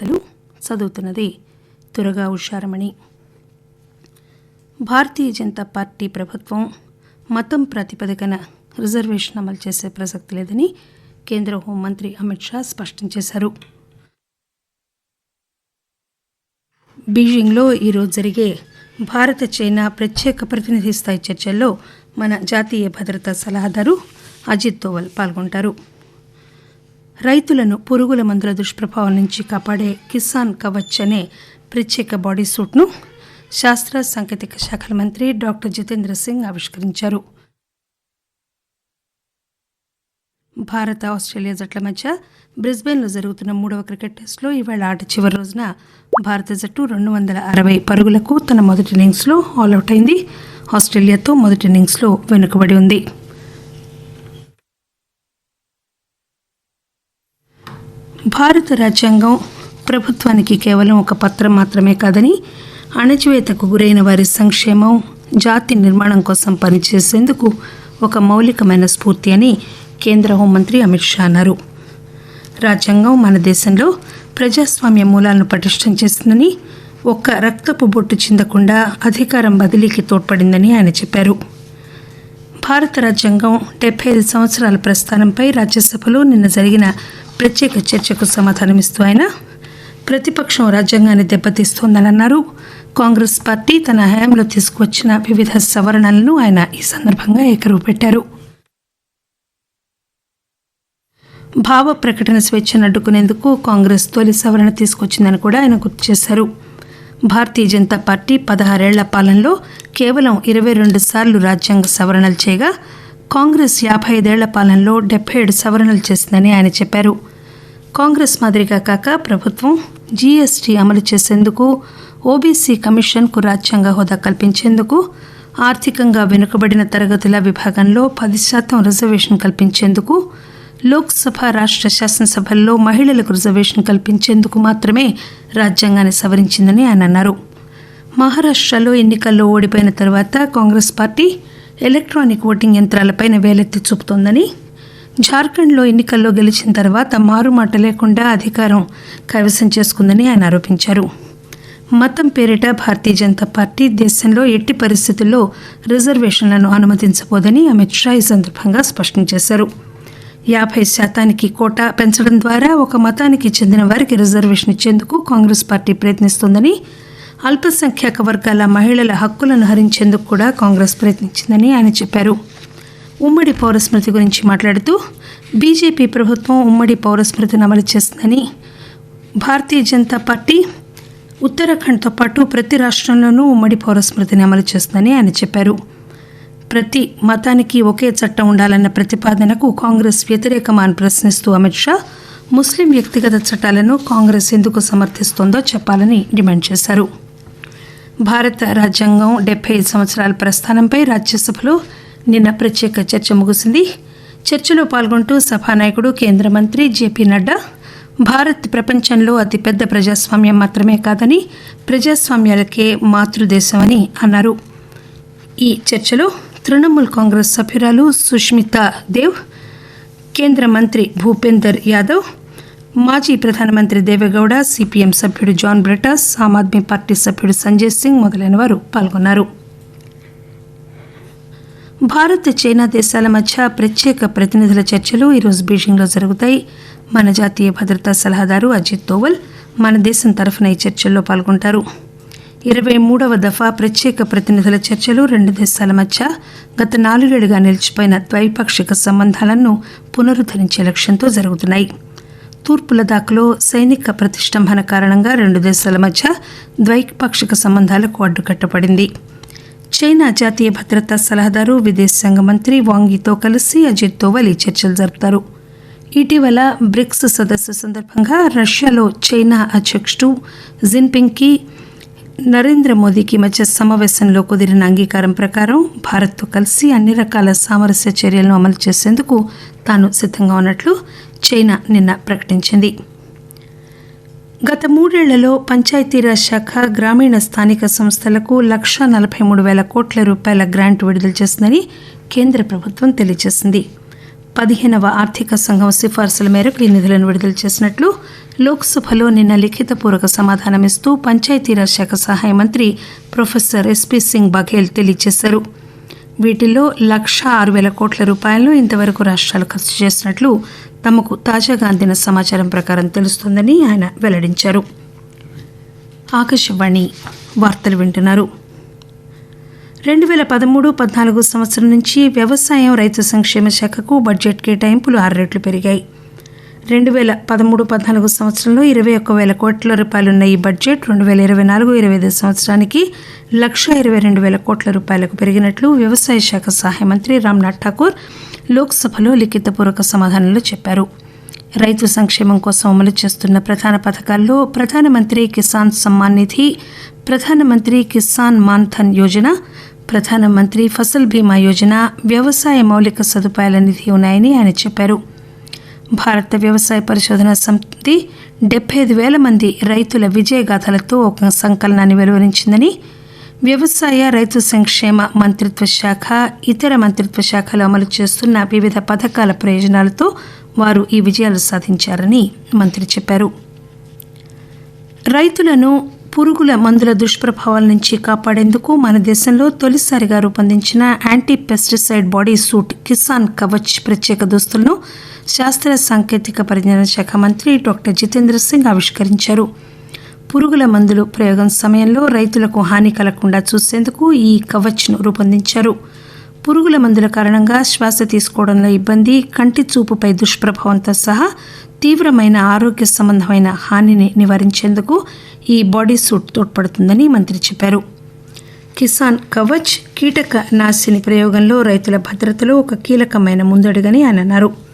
వార్తలు చదువుతున్నది తురగా ఉషారమణి భారతీయ జనతా పార్టీ ప్రభుత్వం మతం ప్రాతిపదికన రిజర్వేషన్ అమలు చేసే ప్రసక్తి లేదని కేంద్ర హోంమంత్రి అమిత్ షా స్పష్టం చేశారు. బీజింగ్లో ఈరోజు జరిగే భారత చైనా ప్రత్యేక ప్రతినిధి స్థాయి చర్చల్లో మన జాతీయ భద్రతా సలహాదారు అజిత్ దోవల్ పాల్గొంటారు. రైతులను పురుగుల మందుల దుష్ప్రభావం నుంచి కాపాడే కిసాన్ కవచ్ అనే ప్రత్యేక బాడీ సూట్ను శాస్త్ర సాంకేతిక శాఖల మంత్రి డాక్టర్ జితేంద్ర సింగ్ ఆవిష్కరించారు. భారత్ ఆస్ట్రేలియా జట్ల మధ్య బ్రిస్బెన్లో జరుగుతున్న మూడవ క్రికెట్ టెస్టులో ఈవేళ ఆట చివరి రోజున భారత జట్టు రెండు వందల అరవై పరుగులకు తన మొదటి ఇన్నింగ్స్లో ఆల్అవుట్ అయింది. ఆస్ట్రేలియాతో మొదటి ఇన్నింగ్స్లో వెనుకబడి ఉంది. భారత రాజ్యాంగం ప్రభుత్వానికి కేవలం ఒక పత్రం మాత్రమే కాదని అణచివేతకు గురైన వారి సంక్షేమం జాతి నిర్మాణం కోసం పనిచేసేందుకు ఒక మౌలికమైన స్ఫూర్తి అని కేంద్ర హోంమంత్రి అమిత్ షా అన్నారు. రాజ్యాంగం మన దేశంలో ప్రజాస్వామ్య మూలాలను పటిష్టం చేస్తుందని ఒక్క రక్తపు బొట్టు చిందకుండా అధికారం బదిలీకి తోడ్పడిందని ఆయన చెప్పారు. భారత రాజ్యాంగం డెబ్బై ఐదు సంవత్సరాల ప్రస్థానంపై రాజ్యసభలో నిన్న జరిగిన ప్రత్యేక చర్చకు సమాధానమిస్తూ ఆయన ప్రతిపక్షం రాజ్యాంగాన్ని దెబ్బతీస్తోందని అన్నారు కాంగ్రెస్ పార్టీ తన హయాంలో తీసుకువచ్చిన వివిధ సవరణలను ఆయన ఈ సందర్భంగా ఏకరువు పెట్టారు భావ ప్రకటన స్వేచ్ఛను అడ్డుకునేందుకు కాంగ్రెస్ తొలి సవరణ తీసుకొచ్చిందని కూడా ఆయన గుర్తు చేశారు. భారతీయ జనతా పార్టీ పదహారేళ్ళ పాలనలో కేవలం ఇరవై రెండు సార్లు రాజ్యాంగ సవరణలు చేయగా కాంగ్రెస్ యాభై ఐదేళ్ళ పాలనలో డెబ్బై ఏడు సవరణలు చేసిందని ఆయన చెప్పారు. కాంగ్రెస్ మాదిరిగా కాక ప్రభుత్వం జీఎస్టీ అమలు చేసేందుకు ఓబీసీ కమిషన్కు రాజ్యాంగ హోదా కల్పించేందుకు ఆర్థికంగా వెనుకబడిన తరగతుల విభాగంలో పది శాతం రిజర్వేషన్ కల్పించేందుకు లోక్సభ రాష్ట్ర శాసనసభల్లో మహిళలకు రిజర్వేషన్ కల్పించేందుకు మాత్రమే రాజ్యాంగాన్ని సవరించిందని ఆయన అన్నారు. మహారాష్ట్రలో ఎన్నికల్లో ఓడిపోయిన తర్వాత కాంగ్రెస్ పార్టీ ఎలక్ట్రానిక్ ఓటింగ్ యంత్రాలపైన వేలెత్తి చూపుతోందని. జార్ఖండ్లో ఎన్నికల్లో గెలిచిన తర్వాత మారుమాట లేకుండా అధికారం కైవసం చేసుకుందని ఆయన ఆరోపించారు. మతం పేరిట భారతీయ జనతా పార్టీ దేశంలో ఎట్టి పరిస్థితుల్లో రిజర్వేషన్లను అనుమతించబోదని అమిత్ షా ఈ సందర్భంగా స్పష్టం చేశారు. యాభై శాతానికి కోటా పెంచడం ద్వారా ఒక మతానికి చెందిన వారికి రిజర్వేషన్ ఇచ్చేందుకు కాంగ్రెస్ పార్టీ ప్రయత్నిస్తోందని అల్పసంఖ్యాక వర్గాల మహిళల హక్కులను హరించేందుకు కూడా కాంగ్రెస్ ప్రయత్నించిందని ఆయన చెప్పారు. ఉమ్మడి పౌరస్మృతి గురించి మాట్లాడుతూ బీజేపీ ప్రభుత్వం ఉమ్మడి పౌరస్మృతిని అమలు చేస్తుందని భారతీయ జనతా పార్టీ ఉత్తరాఖండ్తో పాటు ప్రతి రాష్ట్రంలోనూ ఉమ్మడి పౌరస్మృతిని అమలు చేస్తుందని ఆయన చెప్పారు. ప్రతి మతానికి ఒకే చట్టం ఉండాలన్న ప్రతిపాదనకు కాంగ్రెస్ వ్యతిరేకమా అని ప్రశ్నిస్తూ అమిత్ షా ముస్లిం వ్యక్తిగత చట్టాలను కాంగ్రెస్ ఎందుకు సమర్థిస్తోందో చెప్పాలని డిమాండ్ చేశారు. భారత రాజ్యాంగం డెబ్బై ఐదు సంవత్సరాల ప్రస్థానంపై రాజ్యసభలో నిన్న ప్రత్యేక చర్చ ముగిసింది. చర్చలో పాల్గొంటూ సభానాయకుడు కేంద్ర మంత్రి జేపీ నడ్డా భారత్ ప్రపంచంలో అతిపెద్ద ప్రజాస్వామ్యం మాత్రమే కాదని ప్రజాస్వామ్యాలకే మాతృదేశమని అన్నారు. ఈ చర్చలో తృణమూల్ కాంగ్రెస్ సభ్యురాలు సుష్మితా దేవ్ కేంద్ర మంత్రి భూపేందర్ యాదవ్ మాజీ ప్రధానమంత్రి దేవేగౌడ సిపిఎం సభ్యుడు జాన్ బ్రిటస్ ఆమ్ ఆద్మీ పార్టీ సభ్యుడు సంజయ్ సింగ్ మొదలైన వారు పాల్గొన్నారు. భారత్ చైనా దేశాల మధ్య ప్రత్యేక ప్రతినిధుల చర్చలు ఈరోజు బీజింగ్లో జరుగుతాయి. మన జాతీయ భద్రతా సలహాదారు అజిత్ దోవల్ మన దేశం తరఫున ఈ చర్చల్లో పాల్గొంటారు. ఇరవై మూడవ దఫా ప్రత్యేక ప్రతినిధుల చర్చలు రెండు దేశాల మధ్య గత నాలుగేళ్ళుగా నిలిచిపోయిన ద్వైపాక్షిక సంబంధాలను పునరుద్ధరించే లక్ష్యంతో జరుగుతున్నాయి. తూర్పు లదాఖ్లో సైనిక ప్రతిష్టంభన కారణంగా రెండు దేశాల మధ్య ద్వైపాక్షిక సంబంధాలకు అడ్డుకట్టపడింది చైనా జాతీయ భద్రతా సలహాదారు విదేశాంగ మంత్రి వాంగీతో కలిసి అజిత్ దోవల్ చర్చలు జరుపుతారు. ఇటీవల బ్రిక్స్ సదస్సు సందర్భంగా రష్యాలో చైనా అధ్యక్షుడు జిన్పింగ్కి నరేంద్ర మోదీకి మధ్య సమావేశంలో కుదిరిన అంగీకారం ప్రకారం భారత్తో కలిసి అన్ని రకాల సామరస్య చర్యలను అమలు చేసేందుకు తాను సిద్ధంగా ఉన్నట్లు చైనా నిన్న ప్రకటించింది. గత మూడేళ్ళలో పంచాయతీరాజ్ శాఖ గ్రామీణ స్థానిక సంస్థలకు లక్ష నలభై మూడు వేల కోట్ల రూపాయల గ్రాంట్ విడుదల చేసిందని కేంద్ర ప్రభుత్వం తెలియజేసింది. పదిహేనవ ఆర్థిక సంఘం సిఫార్సుల మేరకు ఈ నిధులను విడుదల చేసినట్లు లోక్సభలో నిన్న లిఖితపూర్వక సమాధానమిస్తూ పంచాయతీరాజ్ శాఖ సహాయ మంత్రి ప్రొఫెసర్ ఎస్పీ సింగ్ బఘేల్ తెలియజేశారు. వీటిల్లో లక్ష ఆరు వేల కోట్ల రూపాయలను ఇంతవరకు రాష్ట్రాలు ఖర్చు చేసినట్లు తమకు తాజాగా అందిన సమాచారం ప్రకారం తెలుస్తోందని ఆయన వెల్లడించారు. ఆకాశవాణి వార్తలు వింటున్నారు. రెండు వేల పదమూడు పద్నాలుగు సంవత్సరం నుంచి వ్యవసాయం రైతు సంక్షేమ శాఖకు బడ్జెట్ కేటాయింపులు ఆరు రెట్లు పెరిగాయి. రెండు వేల పదమూడు పద్నాలుగు సంవత్సరంలో ఇరవై ఒక్క వేల కోట్ల రూపాయలున్న ఈ బడ్జెట్ రెండు వేల ఇరవై నాలుగు ఇరవై ఐదు సంవత్సరానికి లక్ష ఇరవై రెండు వేల కోట్ల రూపాయలకు పెరిగినట్లు వ్యవసాయ శాఖ సహాయ మంత్రి రామ్నాథ్ ఠాకూర్ లోక్సభలో లిఖితపూర్వక సమాధానంలో చెప్పారు. రైతు సంక్షేమం కోసం అమలు చేస్తున్న ప్రధాన పథకాల్లో ప్రధానమంత్రి కిసాన్ సమ్మాన్ నిధి ప్రధానమంత్రి కిసాన్ మాన్ధన్ యోజన ప్రధానమంత్రి ఫసల్ బీమా యోజన వ్యవసాయ మౌలిక సదుపాయాల నిధి ఉన్నాయని ఆయన చెప్పారు. భారత వ్యవసాయ పరిశోధన సమితి డెబ్బై ఐదు వేల మంది రైతుల విజయగాథలతో ఒక సంకలనాన్ని వెలువరించిందని వ్యవసాయ రైతు సంక్షేమ మంత్రిత్వ శాఖ ఇతర మంత్రిత్వ శాఖలు అమలు చేస్తున్న వివిధ పథకాల ప్రయోజనాలతో వారు ఈ విజయాలు సాధించారని మంత్రి చెప్పారు. రైతులను పురుగుల మందుల దుష్ప్రభావాల నుంచి కాపాడేందుకు మన దేశంలో తొలిసారిగా రూపొందించిన anti pesticide body suit Kisan Kavach ప్రత్యేక దుస్తులను శాస్త్ర సాంకేతిక పరిజ్ఞాన శాఖ మంత్రి డాక్టర్ జితేంద్ర సింగ్ ఆవిష్కరించారు. పురుగుల మందులు ప్రయోగం సమయంలో రైతులకు హాని కలగకుండా చూసేందుకు ఈ కవచ్ను రూపొందించారు. పురుగుల మందుల కారణంగా శ్వాస తీసుకోవడంలో ఇబ్బంది కంటి చూపుపై దుష్ప్రభావంతో సహా తీవ్రమైన ఆరోగ్య సంబంధమైన హానిని నివారించేందుకు ఈ బాడీ సూట్ తోడ్పడుతుందని మంత్రి చెప్పారు. కిసాన్ కవచ్ కీటక నాశిని ప్రయోగంలో రైతుల భద్రతలో ఒక కీలకమైన ముందడుగని ఆయన అన్నారు.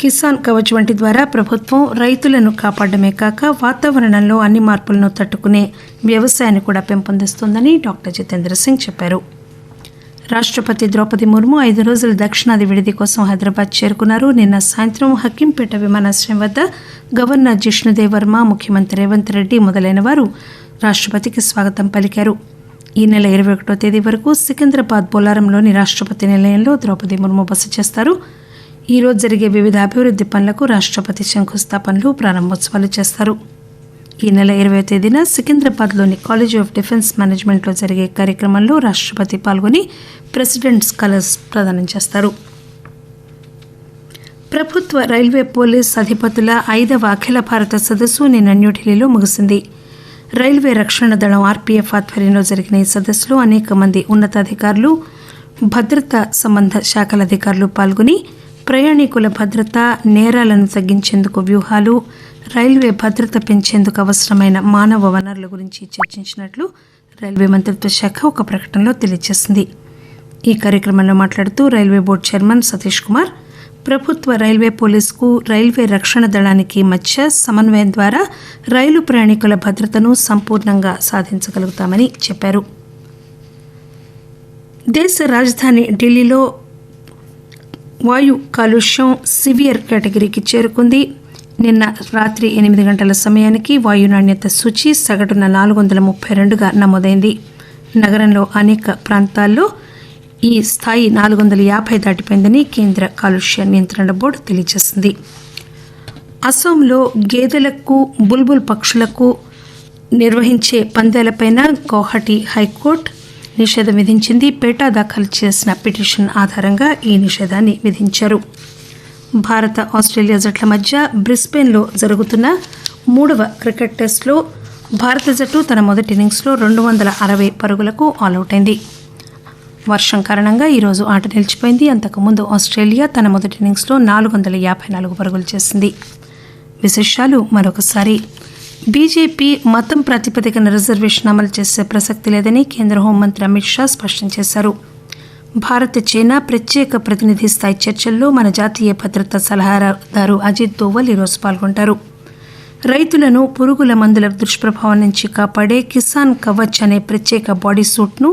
కిసాన్ కవచ్ వంటి ద్వారా ప్రభుత్వం రైతులను కాపాడమే కాక వాతావరణంలో అన్ని మార్పులను తట్టుకునే వ్యవసాయాన్ని కూడా పెంపొందిస్తుందని డాక్టర్ జితేంద్ర సింగ్ చెప్పారు. రాష్ట్రపతి ద్రౌపది ముర్ము ఐదు రోజుల దక్షిణాది విడిది కోసం హైదరాబాద్ చేరుకున్నారు. నిన్న సాయంత్రం హక్కింపేట విమానాశ్రయం వద్ద గవర్నర్ జిష్ణుదేవ్ వర్మ ముఖ్యమంత్రి రేవంత్ రెడ్డి మొదలైన వారు రాష్ట్రపతికి స్వాగతం పలికారు. ఈ నెల ఇరవై ఒకటో తేదీ వరకు సికింద్రాబాద్ బొలారంలోని రాష్ట్రపతి నిలయంలో ద్రౌపది ముర్ము బస చేస్తారు. ఈరోజు జరిగే వివిధ అభివృద్ధి పనులకు రాష్ట్రపతి శంకుస్థాపనలు ప్రారంభోత్సవాలు చేస్తారు. ఈ నెల ఇరవై తేదీన సికింద్రాబాద్లోని కాలేజ్ ఆఫ్ డిఫెన్స్ మేనేజ్మెంట్లో జరిగే కార్యక్రమంలో రాష్ట్రపతి పాల్గొని ప్రెసిడెంట్ స్కాలర్స్ ప్రదానం చేస్తారు. ప్రభుత్వ రైల్వే పోలీస్ అధిపతుల ఐదవ అఖిల భారత సదస్సు నిన్న న్యూఢిల్లీలో ముగిసింది. రైల్వే రక్షణ దళం ఆర్పీఎఫ్ ఆధ్వర్యంలో జరిగిన ఈ సదస్సులో అనేక మంది ఉన్నతాధికారులు భద్రతా సంబంధ శాఖల అధికారులు పాల్గొని ప్రయాణికుల భద్రత నేరాలను తగ్గించేందుకు వ్యూహాలు రైల్వే భద్రత పెంచేందుకు అవసరమైన మానవ వనరుల గురించి చర్చించినట్లు రైల్వే మంత్రిత్వ శాఖ ఒక ప్రకటనలో తెలియజేసింది. ఈ కార్యక్రమంలో మాట్లాడుతూ railway board chairman Satish Kumar ప్రభుత్వ రైల్వే పోలీసుకు రైల్వే రక్షణ దళానికి మధ్య సమన్వయం ద్వారా రైలు ప్రయాణికుల భద్రతను సంపూర్ణంగా సాధించగలుగుతామని చెప్పారు. దేశ రాజధాని ఢిల్లీలో వాయు కాలుష్యం సివియర్ కేటగిరీకి చేరుకుంది. నిన్న రాత్రి ఎనిమిది గంటల సమయానికి వాయు నాణ్యత సూచి సగటున నాలుగు వందల ముప్పై రెండుగా నమోదైంది. నగరంలో అనేక ప్రాంతాల్లో ఈ స్థాయి నాలుగు వందల యాభై దాటిపోయిందని కేంద్ర కాలుష్య నియంత్రణ బోర్డు తెలియజేసింది. అసోంలో గేదెలకు బుల్బుల్ పక్షులకు నిర్వహించే పందేలపైన గౌహటి హైకోర్టు నిషేధం విధించింది. పేటా దాఖలు చేసిన పిటిషన్ ఆధారంగా ఈ నిషేధాన్ని విధించారు. భారత ఆస్ట్రేలియా జట్ల మధ్య బ్రిస్బెన్లో జరుగుతున్న మూడవ క్రికెట్ టెస్టులో భారత జట్టు తన మొదటి ఇన్నింగ్స్లో రెండు వందల అరవై పరుగులకు ఆలౌట్ అయింది. వర్షం కారణంగా ఈరోజు ఆట నిలిచిపోయింది. అంతకుముందు ఆస్ట్రేలియా తన మొదటి ఇన్నింగ్స్లో నాలుగు వందల యాభై నాలుగు పరుగులు చేసింది. విశేషాలు మరొకసారి. బీజేపీ మతం ప్రాతిపదికన రిజర్వేషన్ అమలు చేసే ప్రసక్తి లేదని కేంద్ర హోంమంత్రి అమిత్ షా స్పష్టం చేశారు. భారత్ చైనా ప్రత్యేక ప్రతినిధి స్థాయి చర్చల్లో మన జాతీయ భద్రతా సలహాదారు అజిత్ దోవల్ ఈరోజు పాల్గొంటారు. రైతులను పురుగుల మందుల దుష్ప్రభావం నుంచి కాపాడే కిసాన్ కవచ్ అనే ప్రత్యేక బాడీ సూట్ను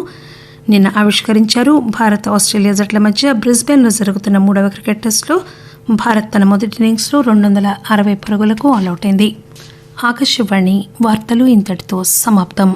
నిన్న ఆవిష్కరించారు. భారత్ ఆస్ట్రేలియా జట్ల మధ్య బ్రిస్బెన్లో జరుగుతున్న మూడవ క్రికెట్ టెస్టులో భారత్ తన మొదటి ఇన్నింగ్స్లో రెండు వందల అరవై పరుగులకు ఆలౌట్ అయింది. ఆకాశవాణి వార్తలు ఇంతటితో సమాప్తం.